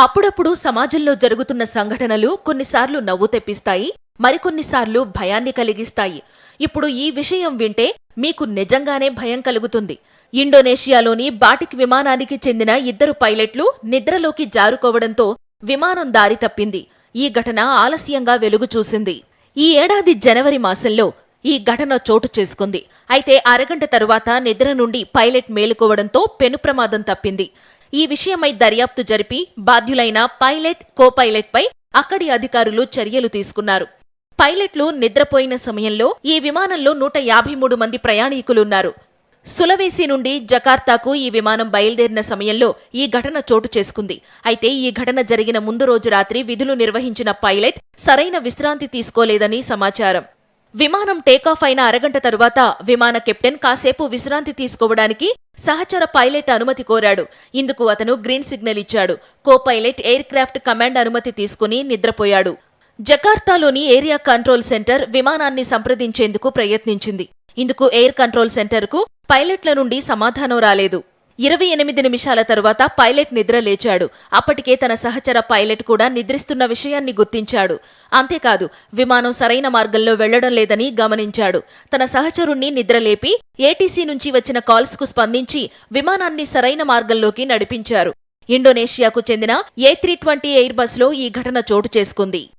అప్పుడప్పుడు సమాజంలో జరుగుతున్న సంఘటనలు కొన్నిసార్లు నవ్వు తెప్పిస్తాయి మరికొన్నిసార్లు భయాన్ని కలిగిస్తాయి. ఇప్పుడు ఈ విషయం వింటే మీకు నిజంగానే భయం కలుగుతుంది. ఇండోనేషియాలోని బాటిక్ విమానానికి చెందిన ఇద్దరు పైలట్లు నిద్రలోకి జారుకోవడంతో విమానం దారి తప్పింది. ఈ ఘటన ఆలస్యంగా వెలుగు చూసింది. ఈ ఏడాది జనవరి మాసంలో ఈ ఘటన చోటు చేసుకుంది. అయితే అరగంట తరువాత నిద్ర నుండి పైలట్ మేలుకోవడంతో పెను ప్రమాదం తప్పింది. ఈ విషయమై దర్యాప్తు జరిపి బాధ్యులైన పైలట్ కోపైలట్పై అక్కడి అధికారులు చర్యలు తీసుకున్నారు. పైలట్లు నిద్రపోయిన సమయంలో ఈ విమానంలో నూట యాభై మూడు మంది ప్రయాణికులున్నారు. సులవేసి నుండి జకార్తాకు ఈ విమానం బయలుదేరిన సమయంలో ఈ ఘటన చోటు చేసుకుంది. అయితే ఈ ఘటన జరిగిన ముందు రోజు రాత్రి విధులు నిర్వహించిన పైలట్ సరైన విశ్రాంతి తీసుకోలేదని సమాచారం. విమానం టేకాఫ్ అయిన అరగంట తరువాత విమాన కెప్టెన్ కాసేపు విశ్రాంతి తీసుకోవడానికి సహచర పైలట్ అనుమతి కోరాడు. ఇందుకు అతను గ్రీన్ సిగ్నల్ ఇచ్చాడు. Co pilot aircraft command అనుమతి తీసుకుని నిద్రపోయాడు. జకార్తాలోని ఏరియా కంట్రోల్ సెంటర్ విమానాన్ని సంప్రదించేందుకు ప్రయత్నించింది. ఇందుకు ఎయిర్ కంట్రోల్ సెంటర్కు పైలట్ల నుండి సమాధానం రాలేదు. ఇరవై ఎనిమిది నిమిషాల తరువాత పైలట్ నిద్ర లేచాడు. అప్పటికే తన సహచర పైలట్ కూడా నిద్రిస్తున్న విషయాన్ని గుర్తించాడు. అంతేకాదు విమానం సరైన మార్గంలో వెళ్ళడం లేదని గమనించాడు. తన సహచరుణ్ణి నిద్రలేపి ఏటీసీ నుంచి వచ్చిన కాల్స్కు స్పందించి విమానాన్ని సరైన మార్గంలోకి నడిపించారు. ఇండోనేషియాకు చెందిన ఏ త్రీ ట్వంటీ ఎయిర్ బస్లో ఈ ఘటన చోటు చేసుకుంది.